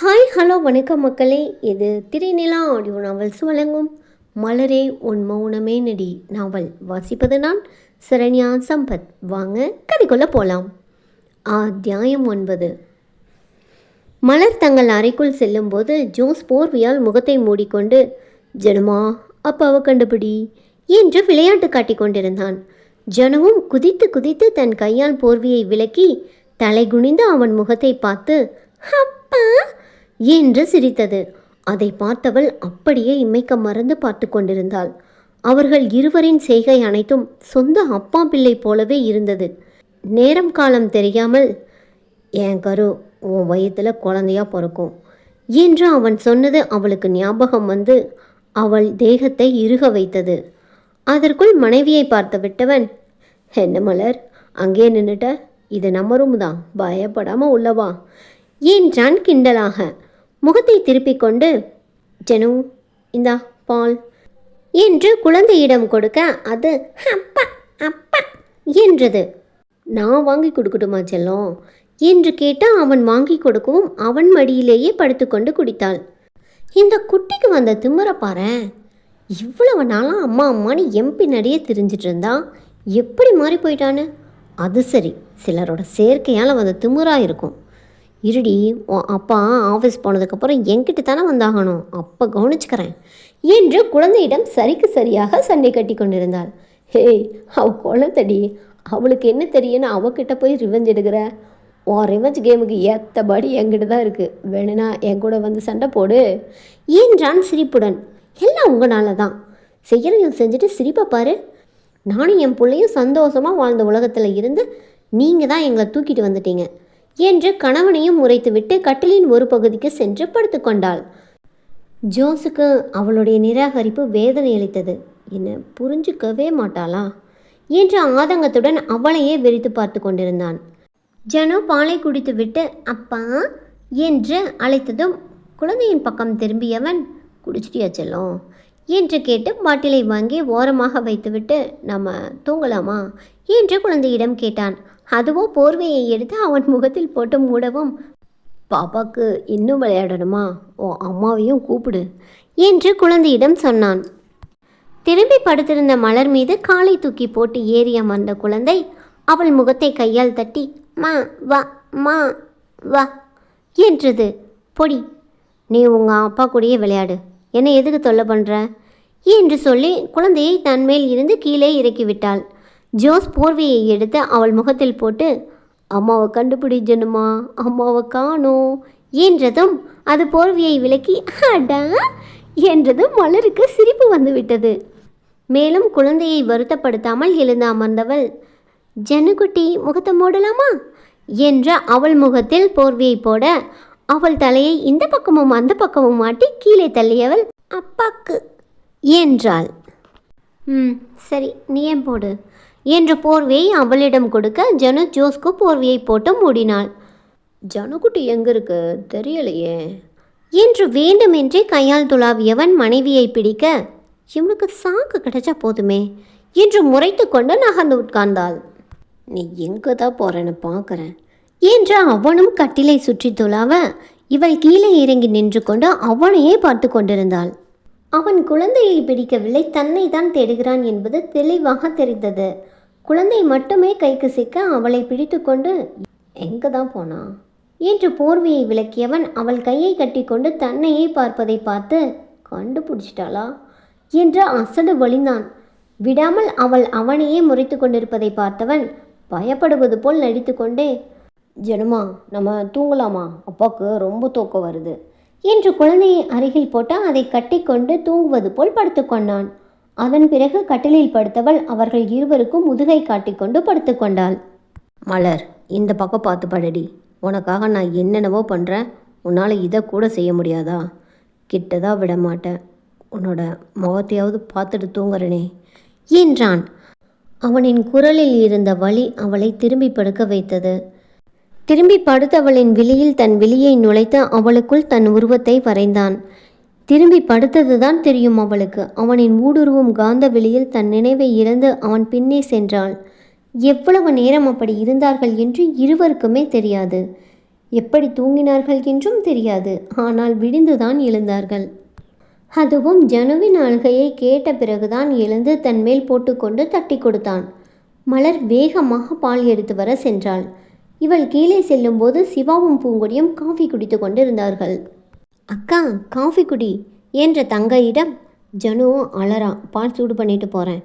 Hi hello வணக்கம் மக்களே. இது திரைநிலா ஆடியோ நாவல்ஸ் வழங்கும் மலரே உன் மௌனமே நடி நாவல். வாசிப்பது நான் சரண்யா சம்பத். வாங்க கதைக்குள்ள போகலாம் அத்தியாயம் ஒன்பது. மலர் தங்கள் அறைக்குள் செல்லும்போது ஜோஸ் போர்வையால் முகத்தை மூடிக்கொண்டு ஜனமா அப்பாவை கண்டுபிடி என்று விளையாட்டு காட்டிக் கொண்டிருந்தான். ஜனவும் குதித்து குதித்து தன் கையால் போர்வியை விலக்கி தலை குனிந்து அவன் முகத்தை பார்த்து அப்பா என்று சிரித்தது. அதை பார்த்தவள் அப்படியே இமைக்க மறந்து பார்த்து கொண்டிருந்தாள். அவர்கள் இருவரின் செய்கை அனைத்தும் சொந்த அப்பா பிள்ளை போலவே இருந்தது. நேரம் காலம் தெரியாமல் என் கரு உன் வயத்தில் குழந்தையா பிறக்கும்? என்று அவன் சொன்னது அவளுக்கு ஞாபகம் வந்து அவள் தேகத்தை இறுக வைத்தது. அதற்குள் மனைவியை பார்த்து விட்டவன் என்ன மலர் அங்கே நின்றுட்ட இது நம்ம ரூம் தான். பயப்படாமல் உள்ளவா என்றான் கிண்டலாக. முகத்தை திருப்பிக் கொண்டு ஜெனு இந்தா பால். என்று குழந்தையிடம் கொடுக்க அது அப்பா அப்பா என்றது. நான் வாங்கி கொடுக்கட்டுமா செல்லம் என்று கேட்டு அவன் வாங்கி கொடுக்கவும் அவன் மடியிலேயே படுத்துக்கொண்டு குடித்தாள். இந்த குட்டிக்கு வந்த திமிர பாரேன் இவ்வளவு நாளாக அம்மா அம்மான்னு என் பின்னாடியே திரிஞ்சிட்டு இருந்தா எப்படி மாறி போயிட்டான்னு? அது சரி சிலரோட சேர்க்கையால் வந்த திமிரா இருக்கும். இருடி உன் அப்பா ஆஃபீஸ் போனதுக்கப்புறம் என்கிட்ட தானே வந்தாகணும். அப்போ கவனிச்சுக்கிறேன். என்று குழந்தையிடம் சரிக்கு சரியாக சண்டை கட்டி கொண்டிருந்தாள். ஹேய் அவ குழந்தடி அவளுக்கு என்ன தெரியும்னு அவகிட்ட போய் ரிவெஞ்ச் எடுக்கிற? உன் ரிவெஞ்ச் கேமுக்கு ஏற்றபடி என்கிட்ட தான் இருக்குது வேணுனா என் கூட வந்து சண்டை போடு. என்றான் சிரிப்புடன். எல்லாம் உங்களால தான். செய்யறதையும் செஞ்சுட்டு சிரிப்பை பாரு. நானும் என் பிள்ளையும் சந்தோஷமாக வாழ்ந்த உலகத்தில் இருந்து நீங்கள் தான் எங்களை தூக்கிட்டு வந்துட்டீங்க. என்று கணவனையும் முறைத்துவிட்டு கட்டிலின் ஒரு பகுதிக்கு சென்று படுத்துக்கொண்டாள் ஜோஸுக்கு அவளுடைய நிராகரிப்பு வேதனை அளித்தது. என்ன புரிஞ்சுக்கவே மாட்டாளா? என்ற ஆதங்கத்துடன் அவளையே வெறித்து பார்த்து கொண்டிருந்தான். ஜனு பாலை குடித்துவிட்டு அப்பா என்று அழைத்ததும் குழந்தையின் பக்கம் திரும்பியவன் குடிச்சிட்டியா செல்லும் என்று கேட்டு பாட்டிலை வாங்கி ஓரமாக வைத்துவிட்டு நம்ம தூங்கலாமா? என்று குழந்தையிடம் கேட்டான். அதுவோ போர்வையை எடுத்து அவன் முகத்தில் போட்டு மூடவும் பாப்பாக்கு இன்னும் விளையாடணுமா? ஓ அம்மாவையும் கூப்பிடு என்று குழந்தையிடம் சொன்னான். திரும்பி படுத்திருந்த மலர் மீது காலை தூக்கி போட்டு ஏறி அமர்ந்த குழந்தை அவள் முகத்தை கையால் தட்டி மா வா மா வா என்றது. பொடி நீ உங்கள் அப்பா கூடயே விளையாடு என்னை எதுக்கு தொல்லை பண்ணுற என்று சொல்லி குழந்தையை தன்மேல் இருந்து கீழே இறக்கி விட்டாள். ஜோஸ் போர்வையை எடுத்து அவள் முகத்தில் போட்டு அம்மாவை கண்டுபிடிச்சணுமா அம்மாவை காணோம் என்றதும் அது போர்வையை விலக்கி அடா என்றதும் மலருக்கு சிரிப்பு வந்துவிட்டது. மேலும் குழந்தையை வருத்தப்படுத்தாமல் எழுந்து அமர்ந்தவள் ஜனுக்குட்டி முகத்தை மூடலாமா? என்ற அவள் முகத்தில் போர்வையை போட அவள் தலையை இந்த பக்கமும் அந்த பக்கமும் மாட்டி கீழே தள்ளியவள் அப்பாக்கு என்றாள். ம் சரி நீ ஏன் போடு? என்று போர்வையை அவளிடம் கொடுக்க ஜனு ஜோஸ்க்கு போர்வையை போட்டு மூடினாள். ஜனுக்குட்டி எங்க இருக்கு? தெரியலையே. என்று வேண்டுமென்றே கையால் துளாவியவன் மனைவியை பிடிக்க இவனுக்கு சாக்கு கிடைச்சா போதுமே என்று முறைத்து கொண்டு நகர்ந்து உட்கார்ந்தாள். நீ எங்கே தான் போறேன்னு பார்க்குறேன் என்று அவனும் கட்டிலை சுற்றி துளாவ இவள் கீழே இறங்கி நின்று கொண்டு அவனையே பார்த்து கொண்டிருந்தாள். அவன் குழந்தையை பிடிக்கவில்லை தன்னை தான் தேடுகிறான் என்பது தெளிவாக தெரிந்தது. குழந்தை மட்டுமே கைக்கு சிக்க அவளை பிடித்துக்கொண்டு எங்கே தான் போனா? என்று போர்வையை விளக்கியவன் அவள் கையை கட்டிக்கொண்டு தன்னையே பார்ப்பதை பார்த்து கண்டுபிடிச்சிட்டாளா? என்று அசடு வழிந்தான். விடாமல் அவள் அவனையே முறைத்து கொண்டிருப்பதை பார்த்தவன் பயப்படுவது போல் நடித்துக்கொண்டே ஜனமா நம்ம தூங்கலாமா? அப்பாவுக்கு ரொம்ப தூக்கம் வருது. என்று குழந்தையை அருகில் போட்டு அதை கட்டிக்கொண்டு தூங்குவது போல் படுத்துக்கொண்டான். அதன் பிறகு கட்டிலில் படுத்தவள் அவர்கள் இருவருக்கும் முதுகை காட்டிக்கொண்டு படுத்துக்கொண்டாள் மலர் இந்த பக்கம் பார்த்து படடி. உனக்காக நான் என்னென்னவோ பண்ணுறேன் உன்னால் இதை கூட செய்ய முடியாதா? கிட்டதான் விட மாட்டேன் உன்னோட முகத்தையாவது பார்த்துட்டு தூங்குறனே. என்றான். அவனின் குரலில் இருந்த வலி அவளை திரும்பி படுக்க வைத்தது. திரும்பி படுத்தவளின் விழியில் தன் விழியை நுழைத்து அவளுக்குள் தன் உருவத்தை வரைந்தான். திரும்பி படுத்ததுதான் தெரியும் அவளுக்கு. அவனின் ஊடுருவும் காந்த வெளியில் தன் நினைவை இழந்து அவன் பின்னே சென்றாள். எவ்வளவு நேரம் அப்படி இருந்தார்கள் என்று இருவருக்குமே தெரியாது. எப்படி தூங்கினார்கள் என்றும் தெரியாது. ஆனால் விடிந்துதான் எழுந்தார்கள். அதுவும் ஜனுவின் அழுகையை கேட்ட பிறகுதான் எழுந்து தன் மேல் போட்டுக்கொண்டு தட்டி கொடுத்தான். மலர் வேகமாக பால் எடுத்து வர சென்றாள். இவள் கீழே செல்லும்போது சிவாவும் பூங்கொடியும் காஃபி குடித்து கொண்டிருந்தார்கள். அக்கா காஃபி குடி என்ற தங்கையிடம் ஜனுவும் அலறா பால் சூடு பண்ணிட்டு போகிறேன்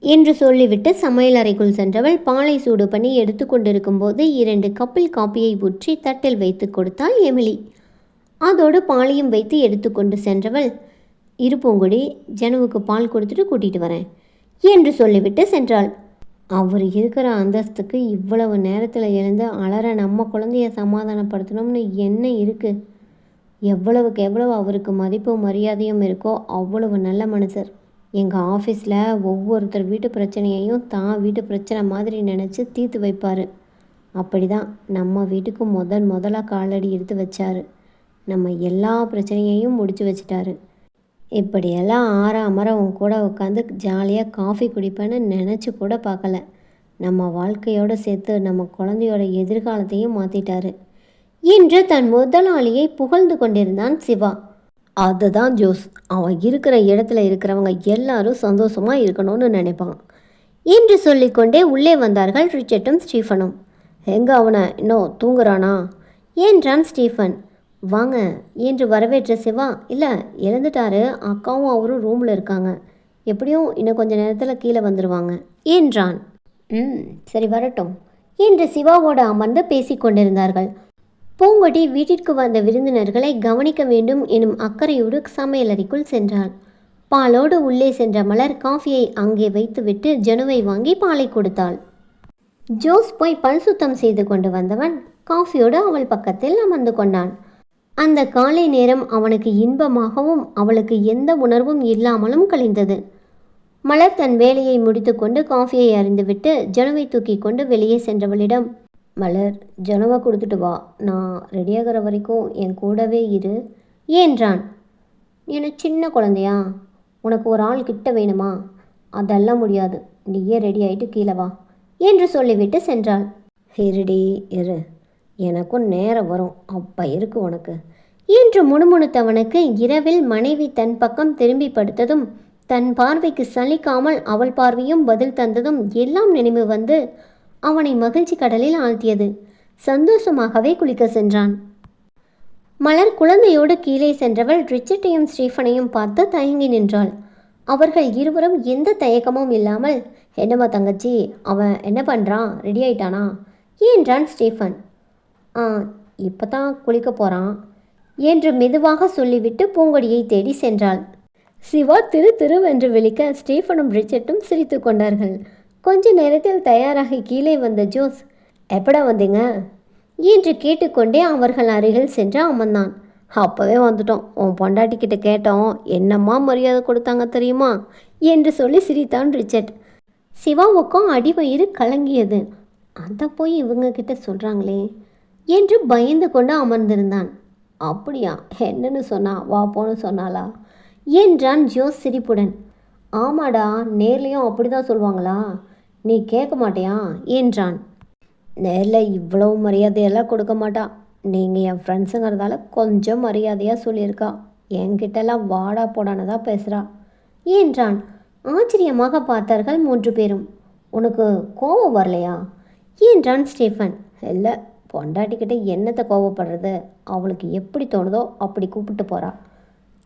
என்று சொல்லிவிட்டு சமையலறைக்குள் சென்றவள் பாலை சூடு பண்ணி எடுத்து கொண்டிருக்கும்போது இரண்டு கப்பில் காப்பியை ஊற்றி தட்டில் வைத்து கொடுத்தாள் எமிலி. அதோடு பாலையும் வைத்து எடுத்துக்கொண்டு சென்றவள் இரு ஜனுவுக்கு பால் கொடுத்துட்டு கூட்டிகிட்டு வரேன் என்று சொல்லிவிட்டு சென்றாள். அவர் இருக்கிற அந்தஸ்துக்கு இவ்வளவு நேரத்தில் எழுந்து அலற நம்ம குழந்தைய சமாதானப்படுத்தணும்னு என்ன இருக்குது எவ்வளவுக்கு எவ்வளவு அவருக்கு மதிப்பும் மரியாதையும் இருக்கோ அவ்வளவு நல்ல மனுஷர். எங்கள் ஆஃபீஸில் ஒவ்வொருத்தர் வீட்டு பிரச்சனையையும் தான் வீட்டு பிரச்சனை மாதிரி நினச்சி தீர்த்து வைப்பார். அப்படி தான் நம்ம வீட்டுக்கு முதல் முதலாக காலடி எடுத்து வச்சார். நம்ம எல்லா பிரச்சனையையும் முடிச்சு வச்சிட்டாரு. இப்படியெல்லாம் ஆறாமரம் உன் கூட உட்காந்து ஜாலியாக காஃபி குடிப்பேன்னு நினச்சி கூட பார்க்கல. நம்ம வாழ்க்கையோடு சேர்த்து நம்ம குழந்தையோட எதிர்காலத்தையும் மாற்றிட்டாரு என்று தன் முதலாளியை புகழ்ந்து கொண்டிருந்தான் சிவா. அதுதான் ஜோஸ். அவன் இருக்கிற இடத்துல இருக்கிறவங்க எல்லாரும் சந்தோஷமாக இருக்கணும்னு நினைப்பான். என்று சொல்லிக்கொண்டே உள்ளே வந்தார்கள் ரிச்சர்டும் ஸ்டீஃபனும். எங்க அவனை? இன்னும் தூங்குறானா? என்றான் ஸ்டீஃபன். வாங்க என்று வரவேற்ற சிவா. இல்லை இறந்துட்டாரு அக்காவும் அவரும் ரூமில் இருக்காங்க. எப்படியும் இன்னும் கொஞ்ச நேரத்தில் கீழே வந்துடுவாங்க என்றான். ம் சரி வரட்டும் என்று சிவாவோடு அமர்ந்து பேசிக்கொண்டிருந்தார்கள். கொண்டிருந்தார்கள் பூங்கொடி வீட்டிற்கு வந்த விருந்தினர்களை கவனிக்க வேண்டும் எனும் அக்கறையோடு சமையலறைக்குள் சென்றாள். பாலோடு உள்ளே சென்ற மலர் காஃபியை அங்கே வைத்துவிட்டு ஜனுவை வாங்கி பாலை கொடுத்தாள். ஜோஸ் போய் பல் சுத்தம் செய்து கொண்டு வந்தவன் காஃபியோடு அவள் பக்கத்தில் அமர்ந்து கொண்டான். அந்த காலை நேரம் அவனுக்கு இன்பமாகவும் அவளுக்கு எந்த உணர்வும் இல்லாமலும் கழிந்தது. மலர் தன் வேலையை முடித்துக்கொண்டு காஃபியை அறிந்துவிட்டு ஜனுவை தூக்கி கொண்டு வெளியே சென்றவளிடம் மலர் ஜனவை கொடுத்துட்டு வா. நான் ரெடியாகிற வரைக்கும் என் கூடவே இரு. என்றான் என்ன சின்ன குழந்தையா? உனக்கு ஒரு ஆள் கிட்ட வேணுமா? அதெல்லாம் முடியாது. நீயே ரெடி ஆயிட்டு கீழே வா என்று சொல்லிவிட்டு சென்றாள். இருடி இரு. எனக்கும் நேரம் வரும். அப்போ இருக்கு உனக்கு. என்று முணுமுணுத்தவனுக்கு இரவில் மனைவி தன் பக்கம் திரும்பி படுத்ததும் தன் பார்வைக்கு சலிக்காமல் அவள் பார்வையும் பதில் தந்ததும் எல்லாம் நினைவு வந்து அவனை மகிழ்ச்சி கடலில் ஆழ்த்தியது. சந்தோஷமாகவே குளிக்க சென்றான். மலர் குழந்தையோடு கீழே சென்றவள் ரிச்சர்ட்டையும் ஸ்டீஃபனையும் பார்த்து தயங்கி நின்றாள். அவர்கள் இருவரும் எந்த தயக்கமும் இல்லாமல் என்னம்மா தங்கச்சி அவன் என்ன பண்ணுறான் ரெடி ஆயிட்டானா? என்றான் ஸ்டீஃபன். ஆ இப்போ தான் குளிக்க போகிறான் என்று மெதுவாக சொல்லிவிட்டு பூங்கொடியை தேடி சென்றாள். சிவா திரு திருவென்று விழிக்க ஸ்டீஃபனும் ரிச்சர்ட்டும் சிரித்து கொண்டார்கள். கொஞ்ச நேரத்தில் தயாராகி கீழே வந்த ஜோஸ் எப்படா வந்தீங்க? என்று கேட்டுக்கொண்டே அவர்கள் அருகில் சென்று அமர்ந்தான். அப்போவே வந்துட்டோம். உன் பொண்டாட்டி கிட்ட கேட்டோம் என்னம்மா மரியாதை கொடுத்தாங்க தெரியுமா? என்று சொல்லி சிரித்தான் ரிச்சர்ட். சிவாவுக்கும் அடிவயிறு கலங்கியது. அதை போய் இவங்க கிட்ட சொல்கிறாங்களே என்று பயந்து கொண்டு அமர்ந்திருந்தான். அப்படியா? என்னன்னு சொன்னா? வா போன்னு சொன்னாளா? என்றான் ஜோஸ் சிரிப்புடன். ஆமாடா. நேர்லேயும் அப்படி தான் சொல்லுவாங்களா நீ கேட்க மாட்டியா? என்றான். நேரில் இவ்வளவு மரியாதையெல்லாம் கொடுக்க மாட்டா. நீங்கள் என் ஃப்ரெண்ட்ஸுங்கிறதால கொஞ்சம் மரியாதையாக சொல்லியிருக்கா. என்கிட்டலாம் வாடா போடான்னு தான் பேசுகிறா என்றான். ஆச்சரியமாக பார்த்தார்கள் மூன்று பேரும். உனக்கு கோபம் வரலையா? என்றான் ஸ்டீஃபன். இல்லை பொண்டாட்டிக்கிட்ட என்னத்தை கோவப்படுறது? அவளுக்கு எப்படி தோணுதோ அப்படி கூப்பிட்டு போகிறா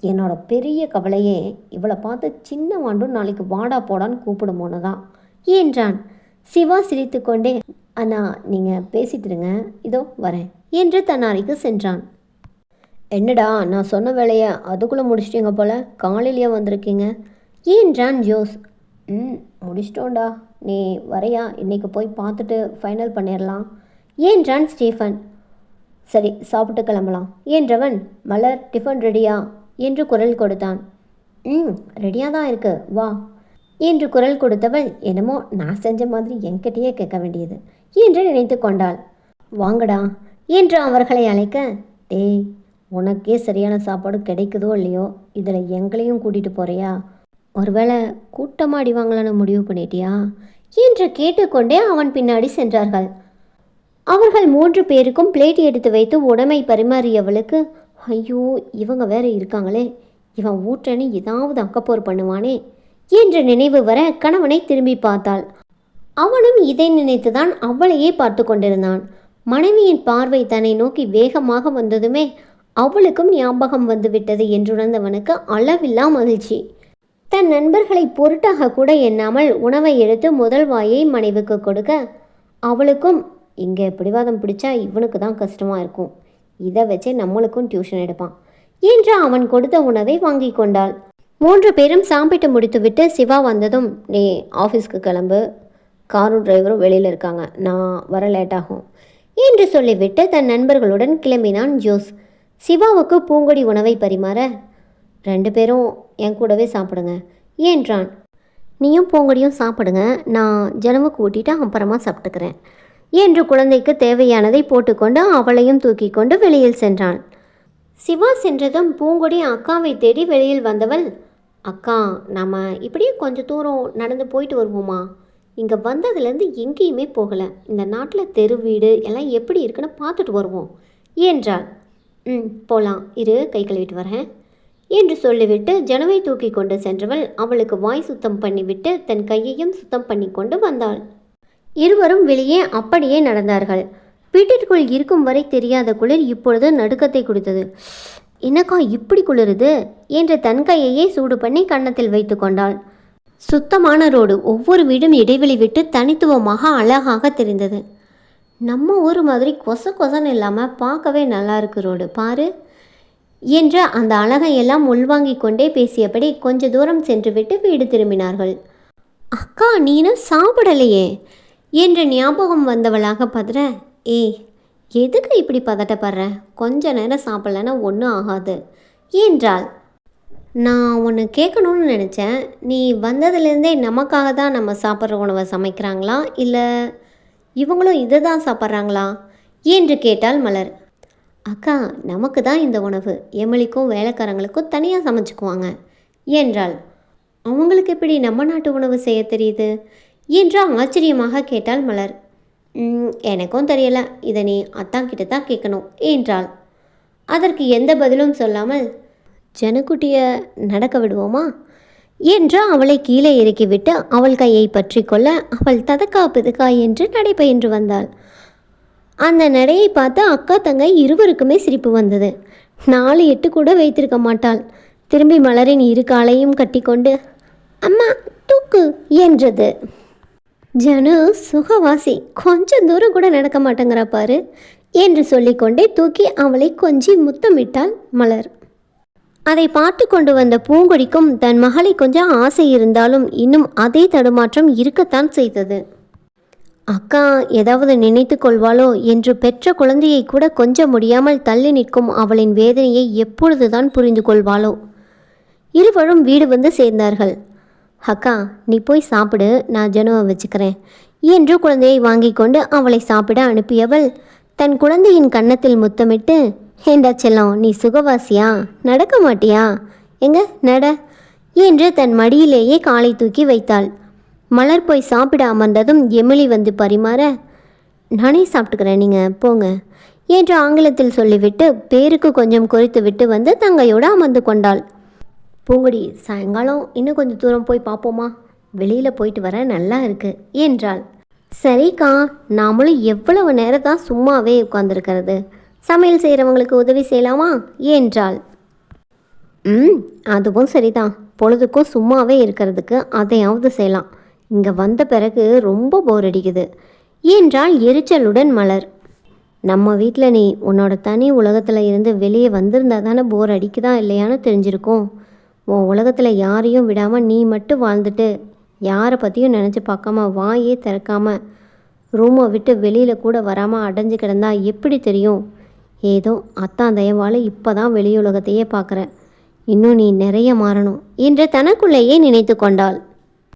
என்னோட பெரிய கவலையே இவளை பார்த்து சின்ன வாண்டும் நாளைக்கு வாடா போடான்னு கூப்பிடுமோன்னு தான். என்றான். சிவா சிரித்துக்கொண்டே அண்ணா நீங்கள் பேசிட்டுருங்க இதோ வரேன். என்று தன் அறைக்கு சென்றான். என்னடா நான் சொன்ன வேலையை அதுக்குள்ளே முடிச்சிட்டீங்க போல? காலையிலேயே வந்திருக்கீங்க. என்றான் ஜோஸ். ம் முடிச்சிட்டோண்டா நீ வரையா? இன்னைக்கு போய் பார்த்துட்டு ஃபைனல் பண்ணிடலாம் என்றான் ஸ்டீஃபன். சரி சாப்பிட்டு கிளம்பலாம். என்றவன் மலர் டிஃபன் ரெடியா? என்று குரல் கொடுத்தான். ம் ரெடியாக தான் இருக்கு. வா. என்று குரல் கொடுத்தவள் என்னமோ நான் செஞ்ச மாதிரி என்கிட்டயே கேட்க வேண்டியது என்று நினைத்து கொண்டாள். வாங்கடா என்று அவர்களை அழைக்க டேய் உனக்கே சரியான சாப்பாடு கிடைக்குதோ இல்லையோ இதில் எங்களையும் கூட்டிகிட்டு போறியா? ஒருவேளை கூட்டமாக அடி வாங்கலான்னு முடிவு பண்ணிட்டியா? என்று கேட்டுக்கொண்டே அவன் பின்னாடி சென்றார்கள். அவர்கள் மூன்று பேருக்கும் பிளேட் எடுத்து வைத்து உடமை பரிமாறியவளுக்கு ஐயோ இவங்க வேற இருக்காங்களே இவன் ஊற்றன்னு ஏதாவது அக்கப்போர் பண்ணுவானே என்ற நினைவு வர கணவனை திரும்பி பார்த்தாள். அவனும் இதை நினைத்துதான் அவளையே பார்த்து கொண்டிருந்தான். மனைவியின் பார்வை தன்னை நோக்கி வேகமாக வந்ததுமே அவளுக்கும் ஞாபகம் வந்துவிட்டது என்றுணர்ந்தவனுக்கு அளவில்லா மகிழ்ச்சி. தன் நண்பர்களை பொருட்டாக கூட எண்ணாமல் உணவை எடுத்து முதல் வாயை மனைவிக்கு கொடுக்க அவளுக்கும் இங்கே பிடிவாதம் பிடிச்சா இவனுக்கு தான் கஷ்டமாக இருக்கும். இதை வச்சே நம்மளுக்கும் டியூஷன் எடுப்பான் என்று அவன் கொடுத்த உணவை வாங்கி கொண்டாள். மூன்று பேரும் சாப்பிட்டு முடித்துவிட்டு சிவா வந்ததும் நீ ஆஃபீஸ்க்கு கிளம்பு. காரும் டிரைவரும் வெளியில் இருக்காங்க. நான் வர லேட்டாகும். என்று சொல்லிவிட்டு தன் நண்பர்களுடன் கிளம்பினான் ஜோஸ். சிவாவுக்கு பூங்கொடி உணவை பரிமாற ரெண்டு பேரும் என் கூடவே சாப்பிடுங்க என்றான். நீயும் பூங்கொடியும் சாப்பிடுங்க. நான் ஜனமுக்கு ஊட்டிட்டு அப்புறமா சாப்பிட்டுக்கிறேன் என்று குழந்தைக்கு தேவையானதை போட்டுக்கொண்டு அவளையும் தூக்கி கொண்டு வெளியில் சென்றான். சிவா சென்றதும் பூங்கொடி அக்காவை தேடி வெளியில் வந்தவள் அக்கா நம்ம இப்படியே கொஞ்சம் தூரம் நடந்து போயிட்டு வருவோமா? இங்கே வந்ததுலேருந்து எங்கேயுமே போகலை. இந்த நாட்டில் தெரு வீடு எல்லாம் எப்படி இருக்குன்னு பார்த்துட்டு வருவோம். என்றாள். ம் போகலாம் இரு கை கழுவிட்டு வரேன். என்று சொல்லிவிட்டு ஜனவை தூக்கி கொண்டு சென்றவள் அவளுக்கு வாய் சுத்தம் பண்ணிவிட்டு தன் கையையும் சுத்தம் பண்ணி கொண்டு வந்தாள். இருவரும் வெளியே அப்படியே நடந்தார்கள். வீட்டிற்குள் இருக்கும் வரை தெரியாத குளிர் இப்பொழுது நடுக்கத்தை கொடுத்தது. என்னக்கா இப்படி குளிருது? என்று தன் கையையே சூடு பண்ணி கன்னத்தில் வைத்து கொண்டாள். சுத்தமான ரோடு. ஒவ்வொரு வீடும் இடைவெளி விட்டு தனித்துவமாக அழகாக தெரிந்தது. நம்ம ஊர் மாதிரி கொச கொசன்னு இல்லாமல் பார்க்கவே நல்லா இருக்கு ரோடு. பாரு. என்று அந்த அழகையெல்லாம் உள்வாங்கிக் கொண்டே பேசியபடி கொஞ்ச தூரம் சென்றுவிட்டு வீடு திரும்பினார்கள். அக்கா நீனும் சாப்பிடலையே? என்று ஞாபகம் வந்தவளாக பதற ஏய் எதுக்கு இப்படி பதட்டப்படுற? கொஞ்ச நேரம் சாப்பிட்லன்னா ஒன்றும் ஆகாது. என்றாள். நான் ஒன்று கேட்கணும்னு நினச்சேன். நீ வந்ததுலேருந்தே நமக்காக தான் நம்ம சாப்பிட்ற உணவை சமைக்கிறாங்களா? இல்லை இவங்களும் இதை தான் சாப்பிட்றாங்களா? என்று கேட்டால் மலர். அக்கா நமக்கு தான் இந்த உணவு. எமிலிக்கும் வேலைக்காரங்களுக்கும் தனியாக சமைச்சுக்குவாங்க என்றாள். அவங்களுக்கு எப்படி நம்ம நாட்டு உணவு செய்ய தெரியுது? என்று ஆச்சரியமாக கேட்டாள் மலர். எனக்கும் தெரியல. இதை நீ அத்தாங்கிட்ட தான் கேட்கணும் என்றாள். அதற்கு எந்த பதிலும் சொல்லாமல் ஜனக்குட்டியை நடக்க விடுவோமா? என்று அவளை கீழே இறக்கிவிட்டு அவள் கையை பற்றி கொள்ள அவள் ததக்கா பிதுக்கா என்று நடைபயின்று வந்தாள். அந்த நடையை பார்த்து அக்கா தங்கை இருவருக்குமே சிரிப்பு வந்தது. நாலு எட்டு கூட வைத்திருக்க மாட்டாள். திரும்பி மலரின் இரு காலையும் கட்டிக்கொண்டு அம்மா தூக்கு! என்றது. ஜனு சுகவாசி கொஞ்சம் தூரம் கூட நடக்க மாட்டேங்கிறா பாரு என்று சொல்லிக்கொண்டே தூக்கி அவளை கொஞ்சி முத்தமிட்டாள் மலர். அதை பார்த்து கொண்டு வந்த பூங்கொடிக்கும் தன் மகளை கொஞ்சம் ஆசை இருந்தாலும் இன்னும் அதே தடுமாற்றம் இருக்கத்தான் செய்தது. அக்கா ஏதாவது நினைத்து கொள்வாளோ என்று பெற்ற குழந்தையை கூட கொஞ்சம் முடியாமல் தள்ளி நிற்கும் அவளின் வேதனையை எப்பொழுதுதான் புரிந்து கொள்வாளோ? இருவரும் வீடு வந்து சேர்ந்தார்கள். அக்கா நீ போய் சாப்பிடு நான் ஜனுவை வச்சுக்கிறேன். என்று குழந்தையை வாங்கி கொண்டு அவளை சாப்பிட அனுப்பியவள் தன் குழந்தையின் கன்னத்தில் முத்தமிட்டு ஏண்டா செல்லம் நீ சுகவாசியா? நடக்க மாட்டியா? எங்க? நட என்று தன் மடியிலேயே காலை தூக்கி வைத்தாள். மலர் போய் சாப்பிட அமர்ந்ததும் எமிலி வந்து பரிமாற நானே சாப்பிட்டுக்கிறேன் நீங்கள் போங்க என்று ஆங்கிலத்தில் சொல்லிவிட்டு பேருக்கு கொஞ்சம் குறித்து விட்டு வந்து தங்கையோடு அமர்ந்து கொண்டாள். பூங்குடி சாயங்காலம் இன்னும் கொஞ்சம் தூரம் போய் பார்ப்போமா வெளியில் போயிட்டு வர நல்லா இருக்கு என்றாள். சரிக்கா நாமளும் எவ்வளவு நேரம் தான் சும்மாவே உட்காந்துருக்கிறது சமையல் செய்கிறவங்களுக்கு உதவி செய்யலாமா? என்றாள். ம் அதுவும் சரிதான். பொழுதுக்கும் சும்மாவே இருக்கிறதுக்கு அதையாவது செய்யலாம். இங்கே வந்த பிறகு ரொம்ப போர் அடிக்குது என்றால் எரிச்சலுடன் மலர். நம்ம வீட்டில் நீ உன்னோட தனி உலகத்தில் இருந்து வெளியே வந்திருந்தா தானே போர் அடிக்குதா இல்லையான்னு தெரிஞ்சிருக்கோம். உன் உலகத்தில் யாரையும் விடாமல் நீ மட்டும் வாழ்ந்துட்டு யாரை பற்றியும் நினச்சி பார்க்காம வாயே திறக்காம ரூமை விட்டு வெளியில் கூட வராமல் அடைஞ்சு கிடந்தா எப்படி தெரியும்? ஏதோ அத்தான் தயவால் இப்போ தான் வெளியுலகத்தையே பார்க்குற இன்னும் நீ நிறைய மாறணும். என்று தனக்குள்ளேயே நினைத்து கொண்டாள்.